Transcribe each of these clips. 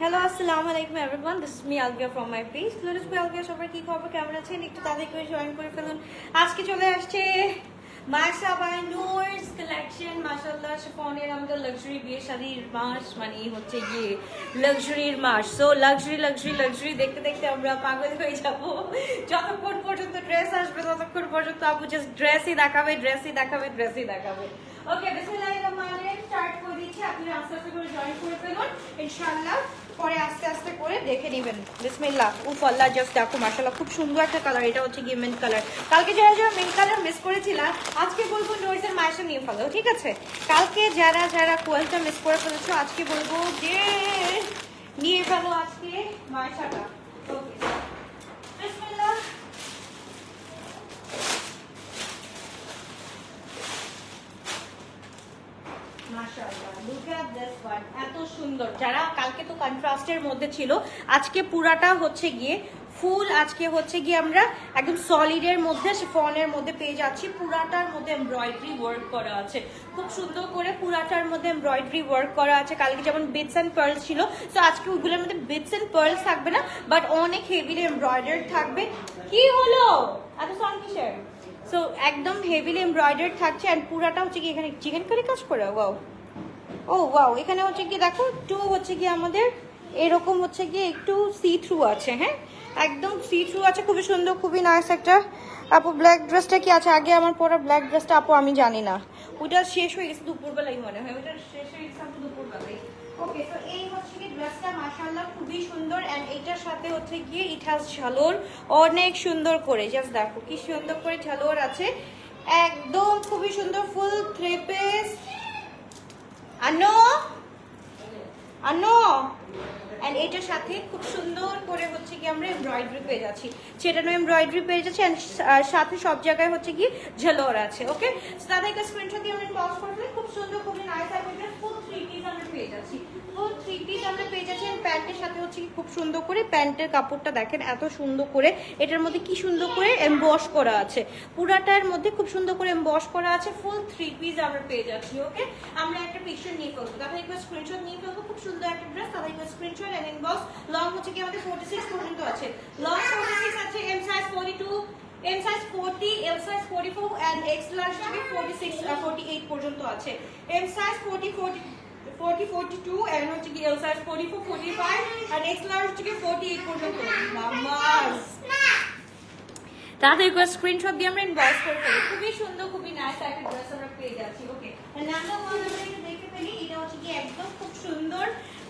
Hello আসসালামু আলাইকুম everyone this me Albia from my page Floris by Albia সবার কি খবর? কেমন আছেন? একটু তাদেরকে জয়েন করে ফেলুন। আজকে চলে আসছে মাসা বাই নোর্স কালেকশন মাশাআল্লাহ, শিফনের আমাদের লাক্সারি বিয়ে শাড়ির মাস মানে হচ্ছে গিয়ে লাক্সারির মাস। সো লাক্সারি লাক্সারি লাক্সারি দেখতে দেখতে আমরা পাগল হয়ে যাব। যতক্ষণ পর্যন্ত ড্রেস আসবে, ততক্ষণ পর্যন্ত আপু জাস্ট ড্রেসই দেখাবে ড্রেসই দেখাবে ড্রেসই দেখাবে। ওকে বিসমিল্লাহির রহমানির রহিম স্টার্ট করে দিচ্ছি। আপনি আস্তে আস্তে করে জয়েন করে ফেলুন। ইনশাআল্লাহ। পরে আস্তে আস্তে করে দেখে নেবেন। বিসমিল্লাহ, উফ আল্লাহ জাস্ট দেখো, মাশাআল্লাহ, খুব সুন্দর একটা কালার এটা হচ্ছে গিয়ে মিন্ট কালার কালকে যারা যারা মিন্ট কালার মিস করেছিলাম, আজকে বলব নোইজের মাসে নিয়ে ফেলো ঠিক আছে? কালকে যারা যারা কোয়েলটা মিস করে ফেলেছো, আজকে বলব যে নিয়ে ফেলো আজকে মাসাটা ওকে বিসমিল্লাহ। মাশাআল্লাহ। এত সুন্দর। যারা কালকে তো কন্ট্রাস্টের মধ্যে ছিল, আজকে পুরাটা হচ্ছে গিয়ে ফুল আজকে হচ্ছে গিয়ে আমরা একদম সলিডের মধ্যে মধ্যে পেয়ে যাচ্ছি। মধ্যে ওয়ার্ক করা আছে। খুব সুন্দর করে পুরাটার মধ্যে এমব্রয়ডারি ওয়ার্ক করা আছে। কালকে যেমন বিটস অ্যান্ড পার্লস ছিল, তো আজকে ওইগুলোর মধ্যে বিটস অ্যান্ড পার্লস থাকবে না বাট অনেক হেভিলি এমব্রয়ডারি থাকবে। কি হলো? এত সং সো একদম হেভিলি এমব্রয়ডারি থাকছে অ্যান্ড পুরাটা হচ্ছে কি এখানে চিকেন কারি কাজ করে? ওয়াও ও ওয়াও এখানে হচ্ছে কি, দেখো টু হচ্ছে কি আমাদের, এরকম হচ্ছে কি একটু সি থ্রু আছে হ্যাঁ? একদম সি থ্রু আছে, খুবই সুন্দর, খুবই নাইস একটা। আপু ব্ল্যাক ড্রেসটা কি আছে? আগে আমার পরা ব্ল্যাক ড্রেসটা আপু, আমি জানি না। ওইটা শেষ হয়ে গেছে দুপুরবেলাই মনে হয়, ওইটা শেষ হয়ে গেছে আপু দুপুরবেলাই। ওকে খুবই সুন্দর এইটার সাথে হচ্ছে গিয়ে অনেক সুন্দর করে জাস্ট দেখো, কি সুন্দর করে আছে। একদম খুবই সুন্দর ফুল থ্রি পিস আনো। আনো। এন্ড এটার সাথে খুব সুন্দর করে হচ্ছে কি আমরা এমব্রয়ডারি পেয়ে যাচ্ছি। সেটানো এমব্রয়ডারি পেয়ে যাচ্ছি অ্যান্ড সাথে সব জায়গায় হচ্ছে কি ঝালোর আছে ওকে তাদেরকে স্ক্রিনশট দিয়ে আমরা পজ করে খুব সুন্দর, খুবই নাইস হবে ফুল থ্রি পিস আমরা পেয়ে যাচ্ছি। ফুল থ্রি পিস আমরা প্যান্টের সাথে হচ্ছে কি খুব সুন্দর করে প্যান্টের কাপড়টা দেখেন, এত সুন্দর করে। এটার মধ্যে কি সুন্দর করে এমবস করা আছে। পুরাটার মধ্যে খুব সুন্দর করে এমবস করা আছে ফুল থ্রি পিস আমরা পেয়ে যাচ্ছি ওকে আমরা একটা পিকচার নিয়ে ফেলব। তাহলে একবার স্ক্রিনশট নিয়ে ফেলব, খুব সুন্দর একটা ড্রেস তাহলে একবার স্ক্রিনশট এন্ড ইনবক্স লং হচ্ছে কি আমাদের 46 পর্যন্ত আছে। লং 46 আছে M size 42 M size 40 L size 44 and X large থেকে 46 আর 48 পর্যন্ত আছে। এম সাইজ 40 40 40 42 এন্ড হচ্ছে কি এল সাইজ 44 45 আর এক্স লার্জ থেকে 48 পর্যন্ত নামাজ তাদের করে স্ক্রিনশট দিয়ে আমরা ইনভয়েস করে ফেলি। খুবই সুন্দর খুবই নাইস একটা ড্রেস আমরা পেয়ে যাচ্ছি ওকে ওয়ান আমরা এটা দেখতে পেলি এটা হচ্ছে কি একদম খুব সুন্দর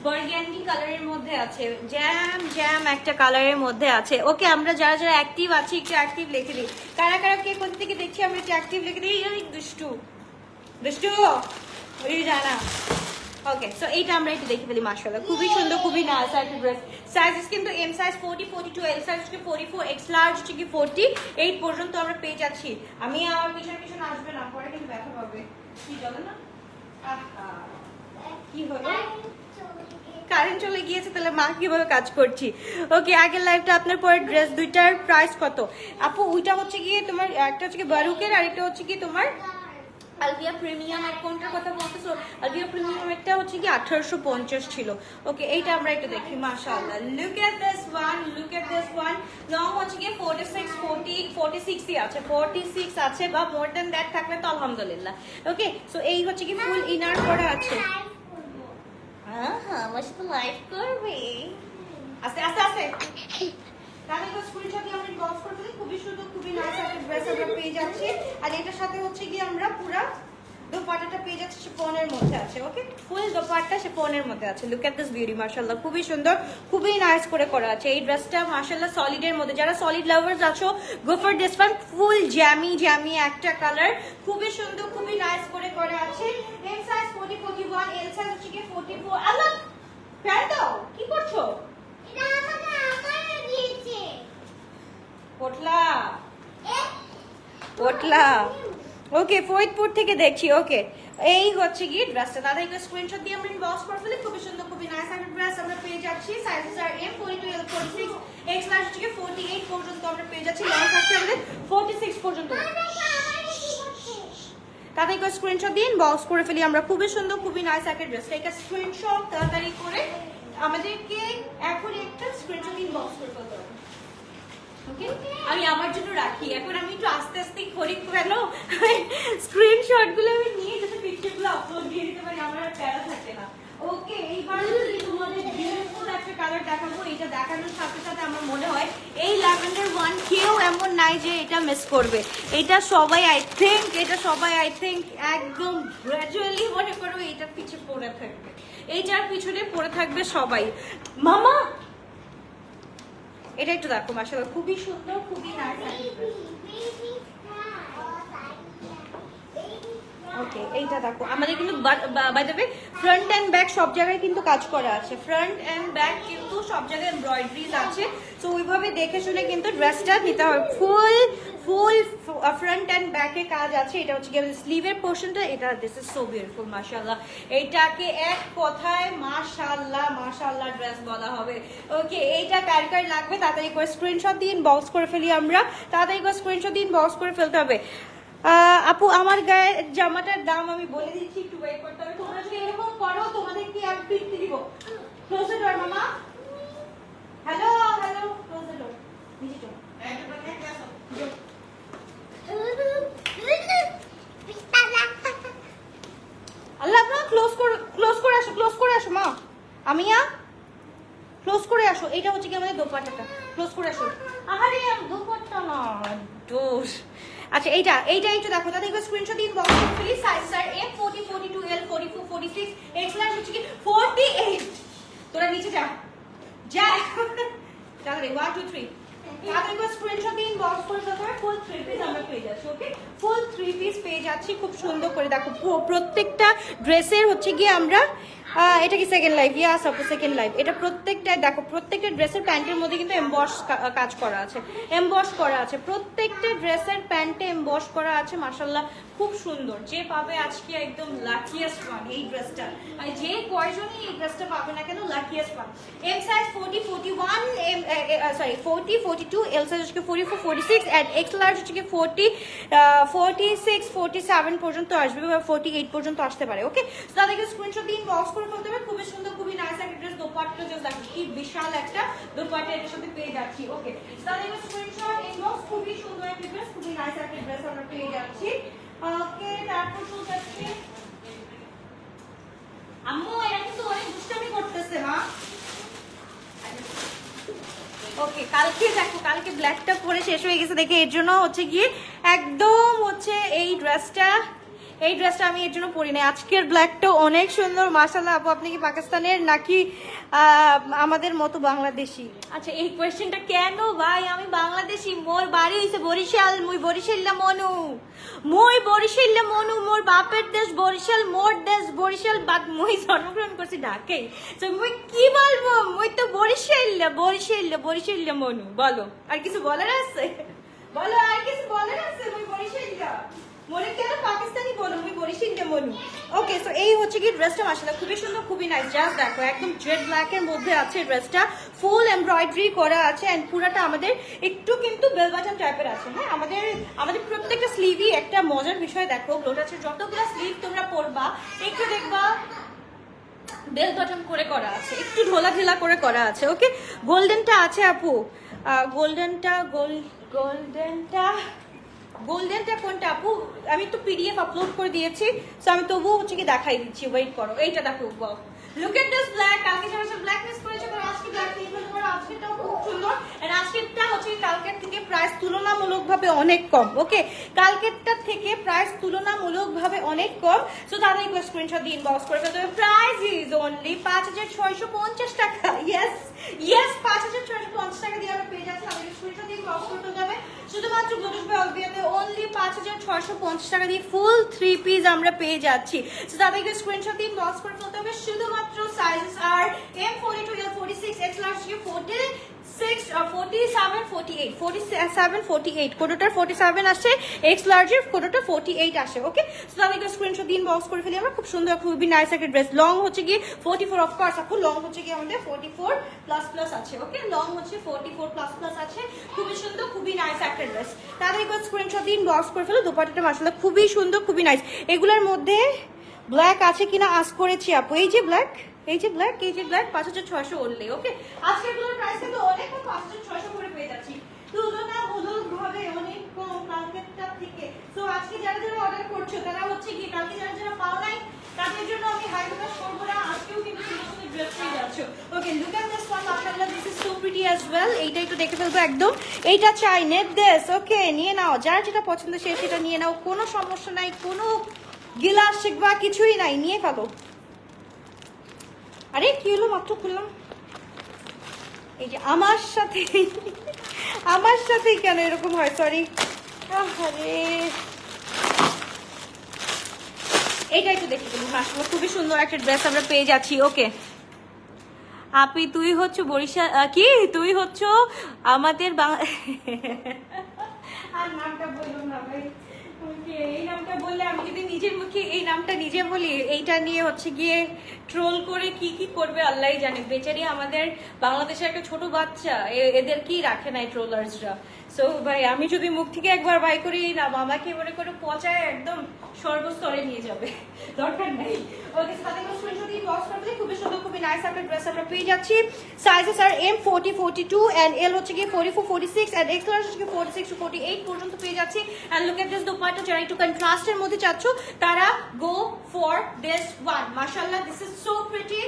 বার্গ্যান্ডি কালারের মধ্যে আছে জ্যাম জ্যাম একটা কালারের মধ্যে আছে। ওকে আমরা যারা যারা অ্যাক্টিভ আছি একটু অ্যাক্টিভ লিখে দিই। কারা কারা কে কোথা থেকে দেখছি আমরা একটু অ্যাক্টিভ লিখে দিই এই দুষ্টু। দুষ্টু? ওই জানা। ওকে সো এইটা আমরা খুবই সুন্দর, খুবই ড্রেস কিন্তু M size 40 42 L size 44 X থেকে 48 পর্যন্ত আমরা আমি কারেন্ট চলে গিয়েছে, তাহলে মা কীভাবে কাজ করছি? ওকে আগের লাইফটা আপনার পরে ড্রেস দুইটার প্রাইস কত? আপু, ওইটা হচ্ছে গিয়ে তোমার, একটা হচ্ছে কি বারুকের, আর একটা হচ্ছে কি তোমার আলবিয়া প্রিমিয়াম আর কোনটার কথা বলতেছো? আলবিয়া প্রিমিয়াম একটা হচ্ছে কি আঠারোশো পঞ্চাশ ছিল। ওকে এইটা আমরা একটু দেখি, মাশাআল্লাহ। Look at this one look at this one long হচ্ছে কি ফোর্টি সিক্স ফোর্টি ফোর্টি সিক্সই আছে। ফোর্টি সিক্স আছে বা মোর দেন দ্যাট থাকলে তো আলহামদুলিল্লাহ। ওকে সো এই হচ্ছে কি ফুল ইনার করা আছে। হ্যাঁ হ্যাঁ আমার সাথে লাইভ করবে। আস্তে আস্তে আস্তে। তাহলে স্ক্রিনশট দিয়ে আমরা বক্স খুবই সুন্দর খুবই নাইস একটা ড্রেস আমরা পেয়ে যাচ্ছি। আর এটার সাথে হচ্ছে কি আমরা পুরা দোপাট্টাটা পেয়ে যাচ্ছি শিফনের মধ্যে আছে ওকে ফুল দোপাট্টা শিফনের মধ্যে আছে। লুক এট দিস বিউটি মাশাআল্লাহ, খুবই সুন্দর, খুবই নাইস করে করা আছে। এই ড্রেসটা মাশাআল্লাহ সলিডের মধ্যে। যারা সলিড লাভার্স আছো go for this one full Jamie জ্যামি একটা কালার খুবই সুন্দর, খুবই নাইস করে করা আছে। এম সাইজ 40 41 এল সাইজ হচ্ছে কি 44 আল্লাহ ফ্যান দাও, কি করছ? পটলা। পটলা। ওকে ফরিদপুর থেকে দেখছি ওকে। এই হচ্ছে গিয়ে ড্রেসটা দাদা একটা স্ক্রিনশট দিয়ে আমরা বক্স করে ফেলি। খুবই সুন্দর খুবই নাইস একটা ড্রেস আমরা পেয়ে যাচ্ছি। Sizes are M forty two L forty six X large থেকে ফোর্টি এইট পর্যন্ত আমরা পেয়ে যাচ্ছি। লং থাকছে আমাদের ফোর্টি সিক্স পর্যন্ত। তাদেরকে স্ক্রিনশট দিন বক্স করে ফেলি আমরা। খুবই সুন্দর খুবই নাইস একটা ড্রেস একটা স্ক্রিনশট তাড়াতাড়ি করে আমাদেরকে এখন একটা স্ক্রিনশট ইনবক্স করে ফেলতে হবে। ওকে? আমি আমার জন্য রাখি। এখন আমি একটু আস্তে আস্তে করি কেন? স্ক্রিনশটগুলো আমি নিয়ে যাতে পিকচারগুলো আপলোড দিয়ে দিতে পারি, আমার আর প্যারা থাকে না। ওকে, এইবার যদি তোমাদের বিউটিফুল একটা কালার দেখাবো। এটা দেখানোর সাথে সাথে আমার মনে হয় এই ল্যাভেন্ডার ওয়ান কেউ এমন নাই যে এটা মিস করবে। এটা সবাই আই থিঙ্ক এটা সবাই আই থিঙ্ক একদম গ্র্যাজুয়ালি মনে করো এটা পিছিয়ে পড়ে থাকবে। এইটার পিছনে পড়ে থাকবে সবাই। মামা এটা একটু দেখো মাসা খুবই সুন্দর, খুবই ওকে এইটা দেখো, আমাদের কিন্তু by the front and back সব জায়গায় কিন্তু কাজ করা আছে। ফ্রন্ট অ্যান্ড ব্যাক কিন্তু সব জায়গায় এমব্রয়ডারিজ আছে। সো ওইভাবে দেখে শুনে কিন্তু ড্রেসটা নিতে হবে। ফুল ফুল ফ্রন্ট অ্যান্ড ব্যাকে কাজ আছে। এটা হচ্ছে কি স্লিভের পোর্শনটা এটা দিস ইজ সো বিউটিফুল মাশাআল্লাহ। এটাকে এক কথায় মাশাআল্লাহ মাশাআল্লাহ ড্রেস বলা হবে। ওকে এইটা কার কার লাগবে তাড়াতাড়ি করে স্ক্রিনশট দিন বক্স করে ফেলি আমরা। তাড়াতাড়ি করে স্ক্রিনশট দিন বক্স করে ফেলতে হবে। আপু, আমার গায়ে জামাটার দাম আমি বলে দিচ্ছি, একটু ওয়েট করতে হবে। তোমরা যদি এরকম করো তোমাদেরকে আমি ফিরতে দিব? ক্লোজ ডোর মামা hello hello close the door নিচে চলো আল্লাহ আপনার ক্লোজ করে ক্লোজ করে আসো ক্লোজ করে আসো মা আমিয়া ক্লোজ করে আসো। এটা হচ্ছে কি আমাদের দোপাট্টাটা। ক্লোজ করে আসো। আরে দোপাট্টা না দোষ। আচ্ছা এইটা এইটা একটু দেখো। দাদা একটু স্ক্রিনশট দিন box please size sir M forty forty two L forty four forty six X large হচ্ছে কি ফোর্টি এইট তোরা নিচে যা। যা। তাহলে ওয়ান টু থ্রি পিস আমরা পেয়ে যাচ্ছি ওকে ফুল থ্রি পিস পেয়ে যাচ্ছি। খুব সুন্দর করে দেখো। প্রত্যেকটা ড্রেসের হচ্ছে গিয়ে আমরা আহ, এটা কি second live yeah suppose second live এটা প্রত্যেকটা দেখো প্রত্যেকটা ড্রেসের প্যান্টের মধ্যে কিন্তু এমবস কাজ করা আছে। এমবস করা আছে। প্রত্যেকটা ড্রেসের প্যান্টে এমবস করা আছে মাসাল্লাহ খুব সুন্দর। যে পাবে আজকে একদম লাকিয়েস্ট ওয়ান এই ড্রেসটা মানে যে কয়জনই এই ড্রেসটা পাবে না কেন luckiest one M size forty forty one M sorry forty forty two L size হচ্ছে forty four forty six and X large হচ্ছে forty forty six forty seven পর্যন্ত আসবে বা ফোর্টি এইট পর্যন্ত আসতে পারে ওকে তাদেরকে স্ক্রিনশট দিন বক্স করে ফেলতে হবে খুবই সুন্দর, খুবই নাইস একটা ড্রেস দোপাট্টা জাস্ট দেখো, কি বিশাল একটা দোপাট্টা এর সাথে পেয়ে যাচ্ছি। ওকে তাদেরকে স্ক্রিনশট ইনবক্স খুবই সুন্দর একটা ড্রেস খুবই নাইস একটা ড্রেস আমরা পেয়ে যাচ্ছি। ওকে তারপর চলে যাচ্ছি। আম্মু, এরা কিন্তু অনেক দুষ্টামি করতেছে, মা। ওকে কালকে দেখো, কালকে ব্ল্যাকটা পরে শেষ হয়ে গেছে দেখে, এর জন্য হচ্ছে গিয়ে একদম হচ্ছে এই ড্রেসটা এই ড্রেসটা আমি এর জন্য পরি নাই। আজকের ব্ল্যাকটা অনেক সুন্দর মাসাল্লাহ আপু, আপনি কি পাকিস্তানের নাকি আমাদের মতো বাংলাদেশি? আচ্ছা এই কোয়েশ্চেনটা কেন ভাই? আমি বাংলাদেশি, মোর বাড়ি হইছে বরিশাল, মুই বরিশাল্লা মনু। মুই বরিশাল্লা মনু, মোর বাপের দেশ বরিশাল, মোর দেশ বরিশাল বাদ মুই জন্মগ্রহণ করছি ঢাকায়। তো মুই কি বলব? মুই তো বরিশাল্লা বরিশাল্লা বরিশাল্লা মনু। বলো, আর কিছু বলার আছে? বলো, আর কিছু বলার আছে? মুই বরিশাল্লা। মনে কেন পাকিস্তানি মনু। ওকে সো এই হচ্ছে কি ড্রেসটা খুবই সুন্দর, খুবই জাস্ট দেখো, একদম মধ্যে আছে ড্রেসটা ফুল করা আছে পুরাটা আমাদের একটু কিন্তু বেল বাটন টাইপের আছে। হ্যাঁ আমাদের আমাদের প্রত্যেকটা স্লিভই একটা মজার বিষয় দেখো যতগুলো স্লিভ তোমরা পরবা, একটু দেখবা বেল বাটন করে করা আছে, একটু ঢেলা করে করা আছে ওকে গোল্ডেনটা আছে আপু। গোল্ডেনটা গোল গোল্ডেনটা গোল্ডেনটা কোনটা আপু? আমি তো পিডিএফ আপলোড করে দিয়েছি সো আমি তবুও হচ্ছে কি দেখাই দিচ্ছি ওয়েট করো, এইটা দেখো লুক এট দিস ব্ল্যাক কালকে যারা ব্ল্যাক মিস করেছে তারা আজকে ব্ল্যাক নিয়ে ফেলতে পারো আজকেরটাও খুব সুন্দর আর আজকেরটা হচ্ছে কালকের থেকে প্রাইস তুলনামূলকভাবে অনেক কম ওকে কালকেরটা থেকে প্রাইস তুলনামূলকভাবে অনেক কম সো তাদের একটু স্ক্রিনশট দিয়ে ইনবক্স করে ফেলতে হবে প্রাইস ইজ অনলি পাঁচ হাজার ছয়শো পঞ্চাশ টাকা ইয়েস ইয়েস পাঁচ হাজার ছয়শো পঞ্চাশ টাকা দিয়ে আমরা পেয়ে যাচ্ছি আমাদের স্ক্রিনশট দিয়ে ইনবক্স করতে হবে শুধুমাত্র ব্লুটুথ বাই অলবিয়াতে অনলি পাঁচ হাজার ছয়শো পঞ্চাশ টাকা দিয়ে ফুল থ্রি পিস আমরা পেয়ে যাচ্ছি। সো তাদেরকে স্ক্রিনশট দিয়ে ইনবক্স করে ফেলতে হবে। শুধুমাত্র sizes are M forty two forty six X large forty six forty seven forty eight forty seven forty eight forty seven আসে এক্স ফোর্টি এইট আসে ওকে দিন বক্স করে খুব সুন্দর, খুবই নাইস ড্রেস লং হচ্ছে গিয়ে ফোর্টি ফোর লং হচ্ছে গিয়ে আমাদের ফোর্টি ফোর প্লাস প্লাস আছে ওকে লং হচ্ছে ফোর্টি ফোর প্লাস প্লাস আছে। খুবই সুন্দর, খুবই দিন বক্স করে খুবই সুন্দর, খুবই নাইস এগুলোর মধ্যে ব্ল্যাক আছে কিনা আস করেছি আপু। এই যে ব্ল্যাক এই যে ব্ল্যাক এই যে ব্ল্যাক পাঁচ হাজার ছয়শো উঠলে ওকে আজকেরগুলোর প্রাইস কিন্তু অনেক পাঁচ হাজার ছয়শো করে পেয়ে যাচ্ছি। অনেক কম থেকে। আজকে যারা যারা অর্ডার করছ, তারা হচ্ছে কি কালকে যারা যারা পাও নাই, তাদের জন্য আমি হাই প্রকাশ করব না, আজকেও কিন্তু সুন্দর ড্রেস পেয়ে okay look at this one মাশাআল্লাহ this is so pretty as well এইটা একটু দেখে ফেলব একদম। এইটা চাই নেট ওকে নিয়ে নাও। যার যেটা পছন্দ সে সেটা নিয়ে নাও। কোনো সমস্যা নাই, কোনো গিলাস শিখবা কিছুই নাই, নিয়ে ফেলো। আরে, কি হলো? মাত্র খুললাম। এই যে আমার সাথে, আমার সাথেই কেন এরকম হয়? সরি আরে এইটা একটু দেখে মাসাল্লাহ খুবই সুন্দর একটা ড্রেস আমরা পেয়ে যাচ্ছি। ওকে। আপি, তুই হচ্ছে বরিশাল কি? তুই হচ্ছ আমাদের বাং- আর নামটা বললাম না, ভাই। এই নামটা বললে, আমি যদি নিজের মুখে এই নামটা নিজে বলি, এইটা নিয়ে হচ্ছে গিয়ে ট্রোল করে কি কি করবে, আল্লাহই জানে। বেচারি আমাদের বাংলাদেশের একটা ছোট বাচ্চা এদের কি রাখে নাই ট্রোলার্সরা সো ভাই, আমি যদি মুখ থেকে একবার বাই করি এই নাম আমাকে মনে করে পচায় একদম সর্বস্তরে নিয়ে যাবে। দরকার নেই। ওকে, সাথে স্ক্রিনশট দিয়ে বক্স করতে খুবই সুন্দর, খুবই নাইস একটা ড্রেস আমরা পেয়ে যাচ্ছি। Sizes are M forty forty two and L হচ্ছে গিয়ে forty four forty six and X large হচ্ছে ফোর্টি সিক্স ফোর্টি এইট পর্যন্ত পেয়ে যাচ্ছি। And look at this dupatta, যারা একটু কন্ট্রাস্টের মধ্যে চাচ্ছ, তারা গো ফর দিস ওয়ান মাশাআল্লাহ দিস ইজ সো প্রিটি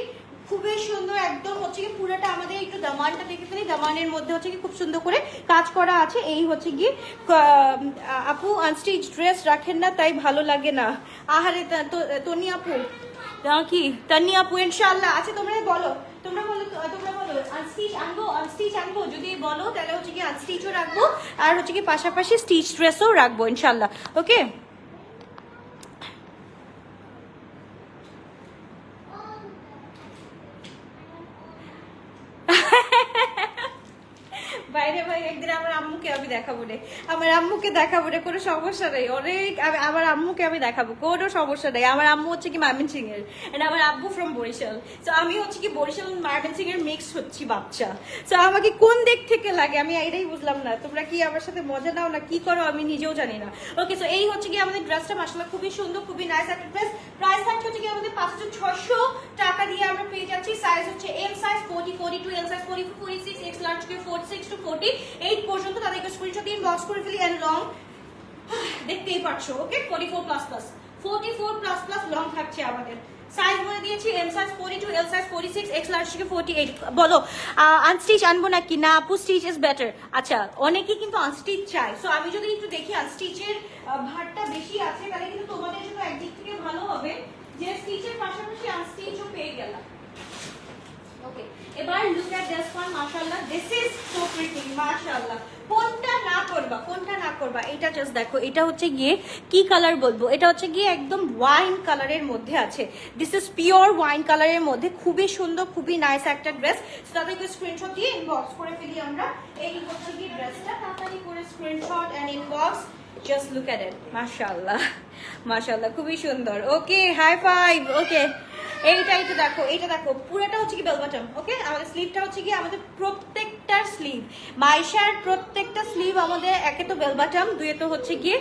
খুবই সুন্দর একদম হচ্ছে কি পুরোটা আমাদের একটু দামানটা দেখে ফেলি। দামানের মধ্যে হচ্ছে কি খুব সুন্দর করে কাজ করা আছে। এই হচ্ছে কি আপু আনস্টিচ ড্রেস রাখেন না তাই ভালো লাগে না। আহারে তনি আপু। কি? তানি আপু ইনশাল্লাহ আচ্ছা তোমরা বলো তোমরা বলো তোমরা বলো আনস্টিচ আনব আনস্টিচ আনব যদি বলো তাহলে হচ্ছে কি আনস্টিচও রাখব আর হচ্ছে কি পাশাপাশি স্টিচ ড্রেসও রাখব ইনশাল্লাহ ওকে বাইরে ভাই একদিন আমার আম্মুকে আমি দেখাবো রে আমার আম্মুকে দেখাবো রে কোনো সমস্যা নেই। অনেক আমার আম্মুকে আমি দেখাবো, কোনো সমস্যা নেই। আমার আম্মু হচ্ছে কি মামিন সিং এর and আমার আব্বু ফ্রম বরিশাল। তো আমি হচ্ছে কি বরিশাল মার্বেন সিং এর মিক্স হচ্ছি বাচ্চা। তো আমাকে কোন দিক থেকে লাগে, আমি এটাই বুঝলাম না। তোমরা কি আমার সাথে মজা নাও না, কি করো আমি নিজেও জানি না। ওকে তো এই হচ্ছে কি আমাদের ড্রেসটা মাসাল্লাহ খুবই সুন্দর, খুবই নাইস একটা ড্রেস প্রাইস থাকছে হচ্ছে কি আমাদের পাঁচ হাজার ছশো টাকা দিয়ে আমরা পেয়ে যাচ্ছি সাইজ হচ্ছে M size forty forty two L size forty forty six X large to forty eight পর্যন্ত তাদেরকে স্ক্রিনশট দিয়ে করে ফেলি লং দেখতেই পাচ্ছো okay forty four plus plus forty four plus plus long থাকছে আমাদের। সাইজ বলে দিয়েছি এক্স থেকে না, আপু স্টিচ ইজ বেটার আচ্ছা অনেকেই কিন্তু আনস্টিচ চায়। সো আমি যদি দেখি ভারটা বেশি আছে, তাহলে কিন্তু তোমাদের জন্য একদিক থেকে ভালো হবে যে স্টিচের পাশাপাশি পেয়ে ওকে এবার লুক এট দিস ওয়ান মাশাআল্লাহ দিস ইজ সো প্রিটি মাশাআল্লাহ। কোনটা না করবা, কোনটা না করবা, এটা জাস্ট দেখো, এটা হচ্ছে গিয়ে কি কালার বলব? এটা হচ্ছে গিয়ে একদম ওয়াইন কালারের মধ্যে আছে। দিস ইজ পিওর ওয়াইন কালারের মধ্যে, খুবই সুন্দর, খুবই নাইস একটা ড্রেস তাদেরকে স্ক্রিনশট দিয়ে ইনবক্স করে ফেলি আমরা। এই হচ্ছে গিয়ে ড্রেসটা তাড়াতাড়ি করে screenshot and inbox just look at it মাশাআল্লাহ মাশাআল্লাহ, খুবই সুন্দর। ওকে হাই ফাইভ ওকে এইটা এটা দেখো, এইটা দেখো, পুরোটা হচ্ছে কি বেল বাটন ওকে আমাদের স্লিভটা হচ্ছে কি আমাদের প্রত্যেকটার স্লিভ মাইশার প্রত্যেকটা স্লিভ আমাদের একে তো বেল বাটন দুয়ে তো হচ্ছে গিয়ে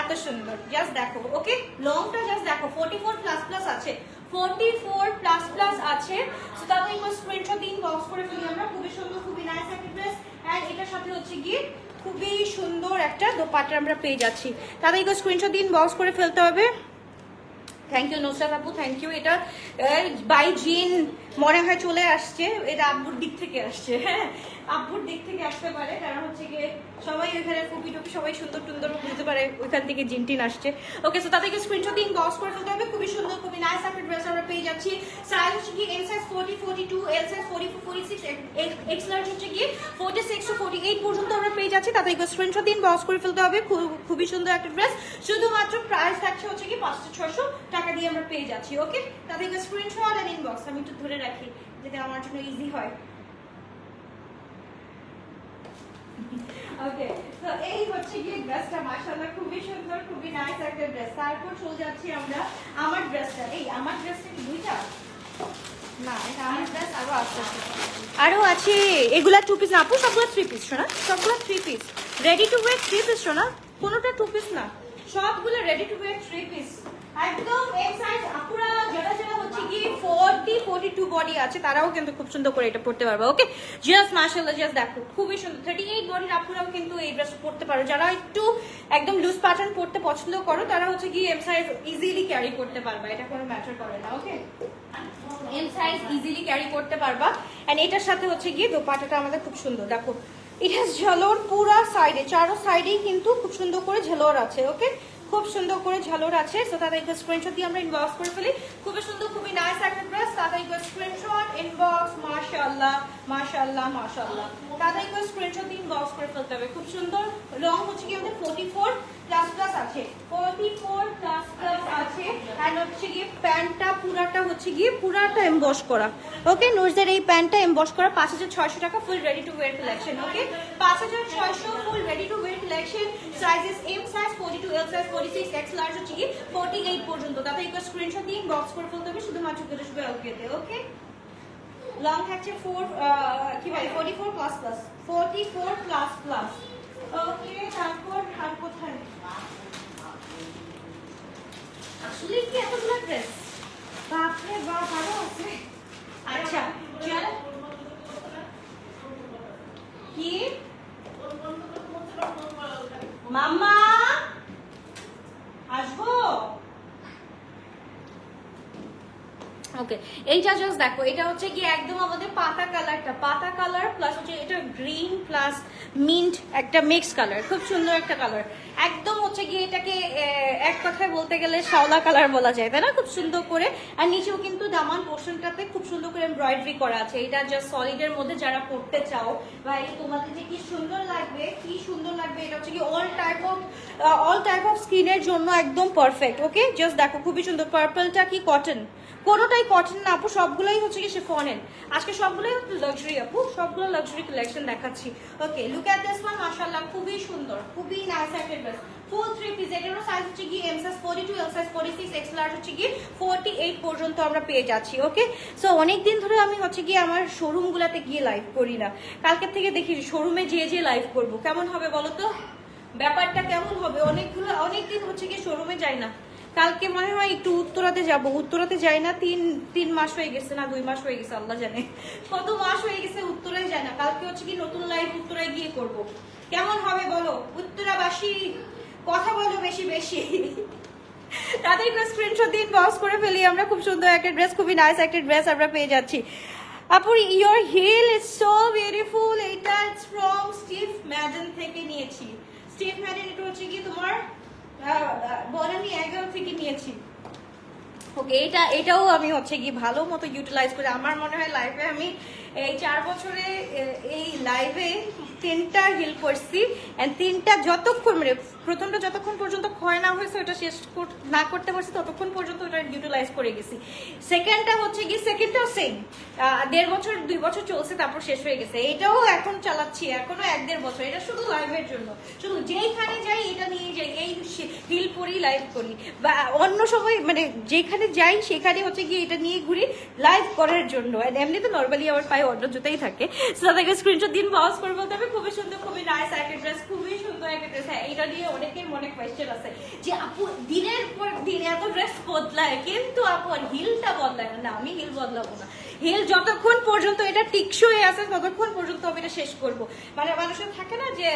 এত সুন্দর। জাস্ট দেখো ওকে লংটা জাস্ট দেখো ফোর্টি ফোর প্লাস প্লাস আছে। ফোর্টি ফোর প্লাস প্লাস আছে। সো তাতে একবার স্ক্রিনশট দিন বক্স করে ফেলি আমরা। খুবই সুন্দর, খুবই নাইস একটা ড্রেস অ্যান্ড এটার সাথে হচ্ছে গিয়ে খুবই সুন্দর একটা দোপাট্টা আমরা পেয়ে যাচ্ছি। একবার স্ক্রিনশট দিন বক্স করে ফেলতে হবে। থ্যাংক ইউ নুসরাত আপু থ্যাংক ইউ এটা বাই জিন মনে হয় চলে আসছে, এটা আব্বুর দিক থেকে আসছে হ্যাঁ? আব্বুর দিক থেকে আসতে পারে, কারণ হচ্ছে গিয়ে সবাই ওইখানে ফুপি টুপি, সবাই সুন্দর টুন্দর বুঝতে পারে ওইখান থেকে জিনটিন আসছে। ওকে সো তাদেরকে স্ক্রিনশট দিন বক্স করে ফেলতে হবে, খুবই সুন্দর, খুবই নাইস একটা ড্রেস আমরা পেয়ে যাচ্ছি। সাইজ হচ্ছে কি L size forty forty two L size forty four forty six X large হচ্ছে কি forty six to forty eight পর্যন্ত আমরা পেয়ে যাচ্ছি। তাদেরকে স্ক্রিনশট দিন বক্স করে ফেলতে হবে, খুব- খুবই সুন্দর একটা ড্রেস শুধুমাত্র প্রাইস থাকছে হচ্ছে কি পাঁচশো ছশো টাকা দিয়ে আমরা পেয়ে যাচ্ছি ওকে তাদেরকে স্ক্রিনশট আর ইনবক্স আমি একটু ধরে রাখি, যাতে আমার জন্য ইজি হয়। ওকে তো এই হচ্ছে খুবই সুন্দর, খুবই নাইস ড্রেস তারপর আমরা আমার এই, আমার ড্রেসটা দুইটা? না আমার ড্রেস আরও আছে। আরও আছে। এগুলা টু পিস না। আপু, সবগুলো থ্রি পিস শোনা সবগুলো three piece ready to wait three piece শোনা কোনোটা টু পিস না। সবগুলো ready to wear three piece একদম এম সাইজ আপুরা যারা যারা হচ্ছে কি 40 42 বডি আছে। তারাও কিন্তু খুব সুন্দর করে এটা পড়তে পারবে। ওকে জাস্ট মাশাআল্লাহ জাস্ট দেখো, খুবই সুন্দর। 38 বডির আপুরাও কিন্তু এই ড্রেস পড়তে পারো। যারা একটু একদম লুজ প্যাটার্ন পড়তে পছন্দ করো, তারা হচ্ছে কি এম সাইজ ইজিলি ক্যারি করতে পারবে। এটা কোনো ম্যাটার করে না okay M size easily carry করতে পারবা। এন্ড এটার সাথে হচ্ছে গিয়ে দোপাটাটা আমাদের খুব সুন্দর। দেখো ইট হ্যাজ ঝালোর পুরা সাইডে চারো সাইডেই কিন্তু খুব সুন্দর করে ঝালোর আছে ওকে খুব সুন্দর করে ঝালোর আছে সো তাদের একটা স্ক্রিনশট দিয়ে আমরা ইনবক্স করে ফেলি। খুবই সুন্দর, খুবই নাইস একটা ড্রেস তাদের একটা স্ক্রিনশট ইনবক্স মাশাআল্লাহ মাশাআল্লাহ মাশাআল্লাহ। তাদের একটা স্ক্রিনশট দিয়ে ইনবক্স করে ফেলতে হবে। খুব সুন্দর, রং হচ্ছে কি আমাদের 44 প্লাস প্লাস আছে। 44 প্লাস প্লাস এন্ড হচ্ছে গিয়ে প্যান্টটা পুরাটা হচ্ছে গিয়ে পুরাটা এমবস করা। ওকে নোজদের এই প্যান্টটা এমবস করা পাঁচ হাজার ছয়শো টাকা full ready to wear collection okay পাঁচ হাজার ছয়শো full ready to wear collection sizes M size forty two L size forty six X large হচ্ছে কি ফোর্টি এইট পর্যন্ত। তাতে একটু স্ক্রিনশট দিয়ে ইনবক্স করে ফেলতে হবে, শুধুমাত্র কেটে শুধু ওকে লং থাকছে ফোর কি বলে forty four plus plus forty four plus plus okay তারপর আর কোথায়? আসলে কি এতগুলো ড্রেস বাপরে বাপ আরও আছে আচ্ছা চল কি মাম্মা আসব ওকে এইটা জাস্ট দেখো এটা হচ্ছে কি একদম আমাদের পাতা কালারটা পাতা কালার প্লাস হচ্ছে এটা গ্রিন প্লাস মিন্ট একটা মিক্স কালার খুব সুন্দর একটা কালার একদম হচ্ছে কি এটাকে এক কথায় বলতে গেলে শাওলা কালার বলা যায়, তাই না? খুব সুন্দর করে। আর নিচেও কিন্তু দামান পোর্শনটাতে খুব সুন্দর করে এমব্রয়ডারি করা আছে। এটা জাস্ট সলিডের মধ্যে যারা পড়তে চাও বা এই তোমাদের যে কি সুন্দর লাগবে, কি সুন্দর লাগবে, এটা হচ্ছে কি all type of all type of স্কিনের জন্য একদম পারফেক্ট ওকে জাস্ট দেখো, খুবই সুন্দর। পার্পলটা কি কটন কোনোটাই কটন না, আপু, সবগুলোই হচ্ছে কি শিফনের আজকে সবগুলোই হচ্ছে লাক্সারি আপু, সবগুলো লাক্সারি কালেকশন দেখাচ্ছি। Okay look at this one মাশাআল্লাহ, খুবই সুন্দর, খুবই নাইস একটা ড্রেস ফুল থ্রি পিস এটারও সাইজ হচ্ছে কি M size forty two L size forty six X large হচ্ছে কি ফোর্টি এইট পর্যন্ত আমরা পেয়ে যাচ্ছি ওকে সো অনেক দিন ধরে আমি হচ্ছে কি আমার শোরুমগুলোতে গিয়ে লাইভ করি না। কালকের থেকে দেখি শোরুমে যেয়ে যেয়ে লাইভ করব। কেমন হবে বলো তো? ব্যাপারটা কেমন হবে? অনেকগুলো অনেক দিন হচ্ছে কি শোরুমে যাই না। কালকে মনে হয় একটু উত্তরাতে যাব। উত্তরাতে যাই না, তিন তিন মাস হয়ে গেছে না, দুই মাস হয়ে গেছে, আল্লাহ জানে। কত মাস হয়ে গেছে উত্তরায় যায় না। কালকে হচ্ছে কি নতুন লাইফ উত্তরায় গিয়ে করব। কেমন হবে বলো? উত্তরাবাসী, কথা বলো বেশি বেশি। তাদের স্ক্রিনশট দিন বক্স করে ফেলি আমরা। খুব সুন্দর একটা ড্রেস খুবই নাইস একটা ড্রেস আমরা পেয়ে যাচ্ছি। আপুর your heel is so beautiful এটা ফ্রম স্টিভ ম্যাডেন থেকে নিয়েছি। স্টিভ ম্যাডেন এটা হচ্ছে কি তোমার? বরানি এগারো থেকে নিয়েছি। ওকে এটা, এটাও আমি হচ্ছে কি ভালো মতো ইউটিলাইজ করে। আমার মনে হয় লাইফে আমি এই চার বছরে এই লাইভে তিনটা হিল করছি অ্যান্ড তিনটা যতক্ষণ মানে প্রথমটা যতক্ষণ পর্যন্ত ক্ষয় না হয়েছে, ওটা শেষ না করতে পারছি, ততক্ষণ পর্যন্ত ওটা ইউটিলাইজ করে গেছি। সেকেন্ডটা হচ্ছে কি সেকেন্ডটাও সেম দেড় বছর, দুই বছর চলছে, তারপর শেষ হয়ে গেছে। এটাও এখন চালাচ্ছি, এখনও এক দেড় বছর। এটা শুধু লাইভের জন্য। শুধু যেইখানে যাই, এটা নিয়ে যাই, এই হিল পরেই লাইভ করি। বা, অন্য সময় মানে যেখানে যাই, সেখানে হচ্ছে গিয়ে এটা নিয়ে ঘুরি লাইভ করার জন্য। এমনি তো নর্মালি আমার পায়ে অন্য জুতাই থাকে। সো তাদেরকে স্ক্রিনশট দিন পাউজ করে বলতে হবে খুবই সুন্দর, খুবই নাইস একটা ড্রেস খুবই সুন্দর একটা ড্রেস হ্যাঁ এটা নিয়ে অনেকের মনে কোয়েশ্চেন আছে যে, আপু, দিনের পর দিন এত ড্রেস বদলায়। কিন্তু আপু হিলটা বদলায় না। আমি হিল বদলাবো না। হিল যতক্ষণ পর্যন্ত এটা টিকসই আছে, ততক্ষণ পর্যন্ত আমি এটা শেষ করব। মানে মানুষের থাকে না যে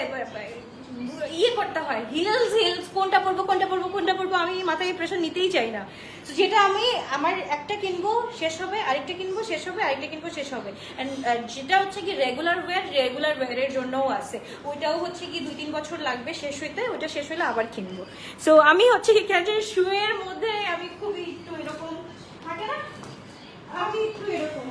ইয়ে করতে হয়। হিলস হিলস কোনটা পরবো কোনটা পরবো কোনটা পরবো, আমি মাথায় প্রেশার নিতেই চাই না। তো যেটা আমি আমার একটা কিনবো, শেষ হবে, আরেকটা কিনবো, শেষ হবে, আরেকটা কিনবো, শেষ হবে। অ্যান্ড যেটা হচ্ছে কি রেগুলার ওয়্যার রেগুলার ওয়্যারের জন্যও আছে। ওইটাও হচ্ছে কি দুই তিন বছর লাগবে শেষ হইতে, ওইটা শেষ হলে আবার কিনবো। সো আমি হচ্ছে কি কেন শুয়ের মধ্যে আমি খুবই একটু এরকম, থাকে না? আমি একটু এরকম।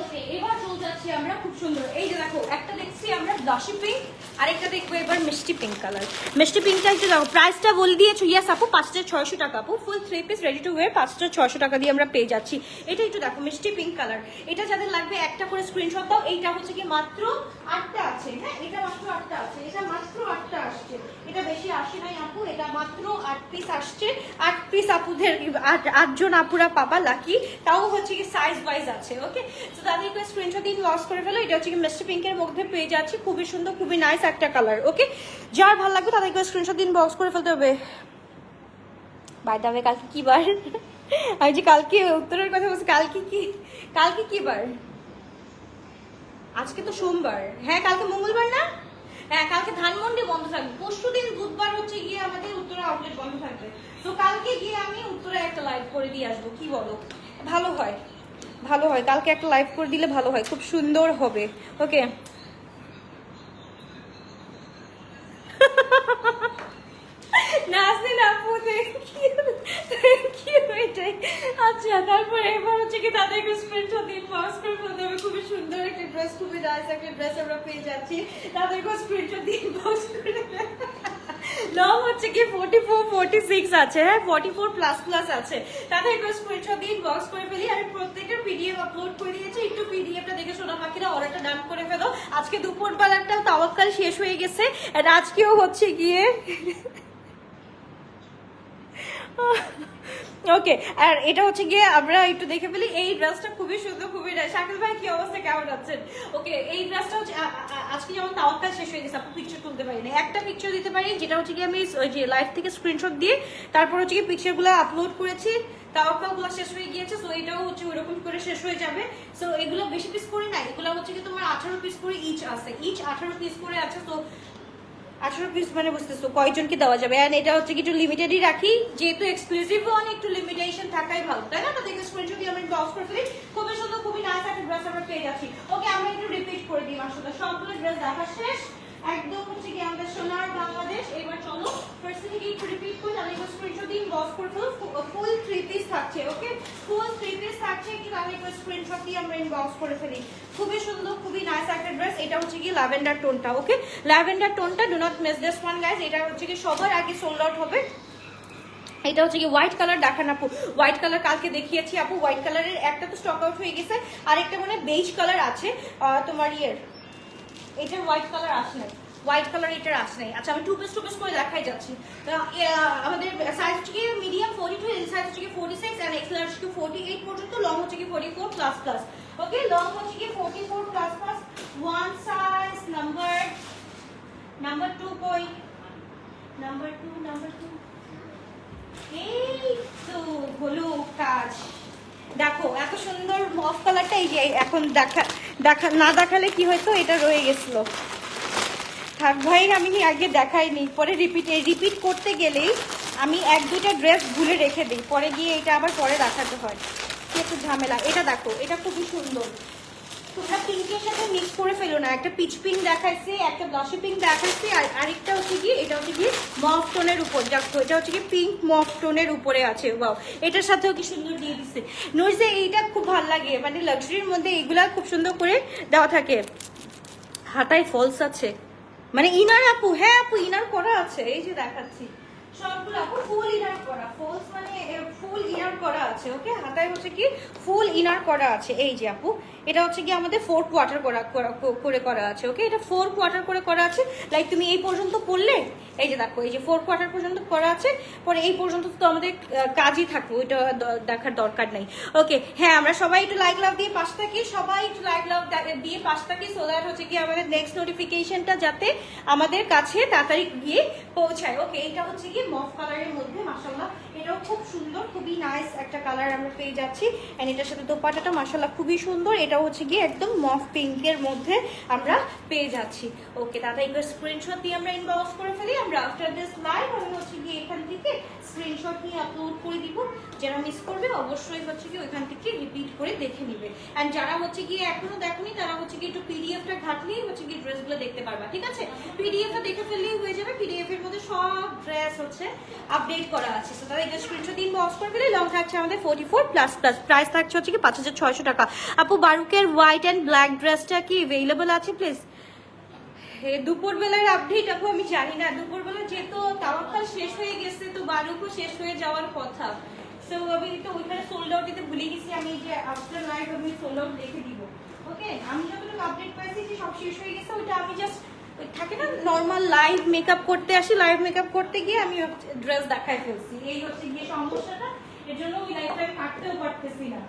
ওকে এবার চলে যাচ্ছি আমরা খুব সুন্দর। এই যে দেখো, একটা দেখছি আমরা দাসি পিঙ্ক আরেকটা দেখব এবার মিষ্টি পিঙ্ক কালার মিষ্টি পিঙ্কটা একটু দেখো প্রাইসটা বলে দিয়েছ ইয়াস আপু, পাঁচটা ছয়শো টাকা full three piece ready to wear পাঁচটা ছয়শো টাকা দিয়ে আমরা পেয়ে যাচ্ছি। এটা একটু দেখো, মিষ্টি পিঙ্ক কালার এটা যাদের লাগবে একটা করে স্ক্রিনশট দাও, এইটা হচ্ছে কি মাত্র আটটা আছে হ্যাঁ? এটা মাত্র আটটা আছে এটা মাত্র আট পিস আসছে। আট পিস আপুদের আট, আটজন আপুরা পাবা লাকি তাও হচ্ছে কি সাইজ ওয়াইজ আছে ওকে তো তাদেরকে স্ক্রিনশট দিন লস করে ফেলো। এটা হচ্ছে কি মিষ্টি পিঙ্কের মধ্যে পেয়ে যাচ্ছি। খুবই সুন্দর, খুবই নাইস একটা কালার ওকে যার ভালো লাগবে তাদেরকে স্ক্রিনশট দিন বক্স করে ফেলতে হবে। বাই দাবে কালকে কি বার? আমি যে কালকে উত্তরের কথা বলছি, কালকে কি কালকে কি বার? আজকে তো সোমবার। হ্যাঁ কালকে মঙ্গলবার না? হ্যাঁ কালকে ধানমন্ডি বন্ধ থাকবে। পরশু দিন বুধবার হচ্ছে গিয়ে আমাদের উত্তরা আউটলেট বন্ধ থাকবে। তো কালকে গিয়ে আমি উত্তরা একটা লাইভ করে দিয়ে আসব, কি বলো? ভালো হয়। ভালো হয়। কালকে একটা লাইভ করে দিলে ভালো হয়। খুব সুন্দর হবে। ওকে নাচতে না পুঁতে কি এটাই আচ্ছা তারপরে এবার হচ্ছে কি তাদেরকে স্ক্রিনশট দিন পাস করে ফেলতে হবে খুবই সুন্দর একটা ড্রেস খুবই নাইস একটা ড্রেস আমরা পেয়ে যাচ্ছি। তাদেরকে স্ক্রিনশট দিন পাস করে লং হচ্ছে কি ফোর্টি ফোর ফোর্টি সিক্স আছে হ্যাঁ? ফোর্টি ফোর প্লাস প্লাস আছে। তাদেরকে স্ক্রিনশট দিন বক্স করে ফেলি। আমি প্রত্যেকটা পিডিএফ আপলোড করে দিয়েছি। একটু পিডিএফটা দেখে সোনা পাখিরা অর্ডারটা ডান করে ফেলো। আজকে দুপুর বেলাটা তাওয়াক্কাল শেষ হয়ে গেছে। আর আজকেও হচ্ছে গিয়ে ওকে আর এটা হচ্ছে গিয়ে আমরা একটু দেখে ফেলি, এই ড্রেসটা খুবই সুন্দর, খুবই। শাকিল ভাই, কি অবস্থা? কেমন আছেন? ওকে এই ড্রেসটা হচ্ছে আজকে যেমন তাওয়াক্কাল শেষ হয়ে গেছে, আপনি পিকচার তুলতে পারিনি। একটা পিকচার দিতে পারি, যেটা হচ্ছে কি আমি ওই যে লাইভ থেকে স্ক্রিনশট দিয়ে, তারপর হচ্ছে কি পিকচারগুলো আপলোড করেছি। তাওয়াক্কালগুলো শেষ হয়ে গিয়েছে সো এটাও হচ্ছে ওইরকম করে শেষ হয়ে যাবে। সো এগুলো বেশি পিস করে না, এগুলো হচ্ছে কি তোমার আঠারো পিস করে ইচ আছে। ইচ আঠারো পিস করে আছে তো আঠারো পিস মানে বুঝতেছো, কয়জনকে দেওয়া যাবে? আর এটা হচ্ছে কি একটু লিমিটেডই রাখি, যেহেতু এক্সক্লুসিভ অনেক একটু লিমিটেশন থাকাই ভালো, তাই না? তাদেরকে স্ক্রিনশট দিয়ে আমি বক্স করে ফেলি, খুবই সুন্দর, খুবই নাইস একটা ড্রেস আমরা পেয়ে যাচ্ছি। ওকে আমরা একটু রিপিট করে দিই মাসুদা সবগুলো ড্রেস দেখা শেষ। একদম হচ্ছে কি আমাদের সোনার বাংলাদেশ, এবার চলো ফার্স্ট থেকে একটু রিপিট করি, তাহলে একটু স্ক্রিনশট দিন বক্স করে ফেলো থ্রি পিস থাকছে ওকে ফুল থ্রি পিস থাকছে কি তাহলে একটু স্ক্রিনশট দিয়ে আমরা ইনবক্স করে ফেলি। খুবই সুন্দর, খুবই নাইস একটা ড্রেস এটা হচ্ছে কি ল্যাভেন্ডার টোনটা ওকে lavender টোনটা do not miss this one guys এটা হচ্ছে কি সবার আগে সোল্ড আউট হবে। এটা হচ্ছে কি হোয়াইট কালার দেখান আপু হোয়াইট কালার কালকে দেখিয়েছি আপু হোয়াইট কালারের একটা তো স্টক আউট হয়ে গেছে, আরেকটা মানে বেজ কালার আছে তোমার ইয়ের। এটার হোয়াইট কালার আসে হোয়াইট কালার এটার আসে আচ্ছা আমি টু পিস টু পিস করে দেখাই যাচ্ছি। আমাদের সাইজ হচ্ছে medium forty two L size হচ্ছে ফোর্টি সিক্স অ্যান্ড এক্স হচ্ছে কি ফোর্টি এইট পর্যন্ত লং হচ্ছে কি forty four plus plus okay long হচ্ছে কি forty four plus plus one size number number two কই? নাম্বার টু নাম্বার টু এই তো, হলো কাজ। দেখো, এত সুন্দর মফ কালারটা এই যে এখন দেখা দেখা, না দেখালে কি হয়তো? এটা রয়ে গেছিল। থাক ভাই, আমি আগে দেখাইনি? পরে রিপিট রিপিট করতে গেলেই আমি এক দুটা ড্রেস ভুলে রেখে দিই। পরে গিয়ে এটা আবার পরে দেখাতে হয়। কি একটু ঝামেলা। এটা দেখো, এটা খুবই সুন্দর। তোমরা পিঙ্কের সাথে মিক্স করে ফেলো না। একটা পিচ পিঙ্ক দেখাইছি, একটা ব্লাশি পিঙ্ক দেখাইছি, আর আরেকটা হচ্ছে কি এটা হচ্ছে কি মফ টোনের উপর। দেখো, এটা হচ্ছে কি পিঙ্ক মফ টোনের উপরে আছে। বাও এটার সাথেও কি সুন্দর দিয়ে দিচ্ছে নইছে এইটা খুব ভালো লাগে। মানে লাক্সারির মধ্যে এগুলা খুব সুন্দর করে দেওয়া থাকে। হাতায় ফলস আছে। মানে ইনার আপু হ্যাঁ আপু, ইনার করা আছে। এই যে দেখাচ্ছি। সবগুলো আপু ফুল ইনার করা। ফলস মানে ফুল ইনার করা আছে ওকে হাতায় হচ্ছে কি ফুল ইনার করা আছে। এই যে আপু এটা হচ্ছে কি আমাদের ফোর কোয়ার্টার করা, করা- করে আছে ওকে এটা ফোর কোয়ার্টার করে করা আছে। লাইক তুমি এই পর্যন্ত পড়লে এই যে দেখো, এই যে ফোর কোয়ার্টার পর্যন্ত করা আছে, পরে এই পর্যন্ত তো আমাদের কাজই থাকবে, ওইটা দেখার দরকার নাই ওকে হ্যাঁ আমরা সবাই একটু লাইক লাভ দিয়ে পাশ থাকি, সবাই একটু লাইক লাভ দিয়ে পাশ থাকি সো দ্যাট হচ্ছে কি আমাদের নেক্সট নোটিফিকেশনটা যাতে আমাদের কাছে তাড়াতাড়ি গিয়ে পৌঁছায় ওকে এটা হচ্ছে কি মফ কালারের মধ্যে মাসাল্লাহ এটাও খুব সুন্দর, খুবই নাইস একটা কালার আমরা পেয়ে যাচ্ছি অ্যান্ড এটার সাথে দোপাটাটা মাসাল্লাহ খুবই সুন্দর। এটাও হচ্ছে গিয়ে একদম মফ পিঙ্কের মধ্যে আমরা পেয়ে যাচ্ছি। ওকে দাদা একটু স্ক্রিনশট দিয়ে আমরা ইনবক্স করে ফেলি। আমরা আফটার দিস লাইভ আমি হচ্ছে গিয়ে এখান থেকে স্ক্রিনশট নিয়ে আপলোড করে দিব। যারা মিস করবে, অবশ্যই হচ্ছে কি ওইখান থেকে রিপিট করে দেখে নিবে। অ্যান্ড যারা হচ্ছে গিয়ে এখনও দেখনি, তারা হচ্ছে কি একটু পিডিএফটা ঘাটলেই হচ্ছে কি ড্রেসগুলো দেখতে পারবা, ঠিক আছে? পিডিএফটা দেখে ফেললেই হয়ে যাবে। পিডিএফ এর মধ্যে সব ড্রেস হচ্ছে আপডেট করা আছে। তো তারা এটা স্ক্রিনশট দিন বক্স করে ফেলে লং থাকছে আমাদের forty four plus plus price থাকছে হচ্ছে কি পাঁচ হাজার ছয়শো টাকা। আপু, বারুকের হোয়াইট অ্যান্ড ব্ল্যাক ড্রেসটা কি অ্যাভেলেবল আছে প্লিজ দুপুরবেলার আপডেট আপু, আমি জানি না। দুপুরবেলা যেহেতু তাওয়াক্কাল শেষ হয়ে গেছে, তো বারুকও শেষ হয়ে যাওয়ার কথা। সো আমি তো ওইখানে সোল্ড আউট দিতে ভুলে গেছি, আমি যে আফটার লাইভ আমি সোল্ড আউট দেখে দিব ওকে আমি যতটুকু আপডেট পাইছি যে সব শেষ হয়ে গেছে, ওইটা আমি জাস্ট থাকে না নর্মাল লাইভ মেকআপ করতে আসি লাইভ মেকআপ করতে গিয়ে আমি ড্রেস দেখাই ফেলছি। এই হচ্ছে গিয়ে সমস্যাটা, এর জন্য ওই লাইফটা আমি কাটতেও পারতেছি না।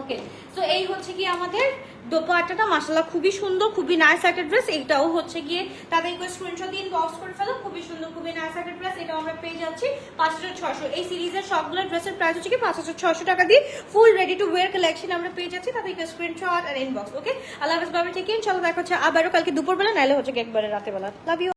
ওকে তো এই হচ্ছে গিয়ে আমাদের দোপাট্টাটা। মাসাল্লাহ খুবই সুন্দর, খুবই নাইস একটা ড্রেস এইটাও হচ্ছে গিয়ে তাদেরকে স্ক্রিনশট দিয়ে বক্স করে ফেলো। খুবই সুন্দর, খুবই নাইস একটা ড্রেস এটাও আমরা পেয়ে যাচ্ছি পাঁচ হাজার ছশো এই সিরিজের সবগুলো ড্রেসের প্রাইস হচ্ছে কি পাঁচ হাজার ছশো টাকা দিয়ে full ready to wear collection আমরা পেয়ে যাচ্ছি। তাদেরকে স্ক্রিনশট আর ইনবক্স ওকে আল্লাহ হাফেজ বাবা থেকে ইনশাল্লাহ দেখা হচ্ছে আবারও কালকে দুপুরবেলা। নাইলে হচ্ছে কি একবারে রাতের বেলা লাভ ইউ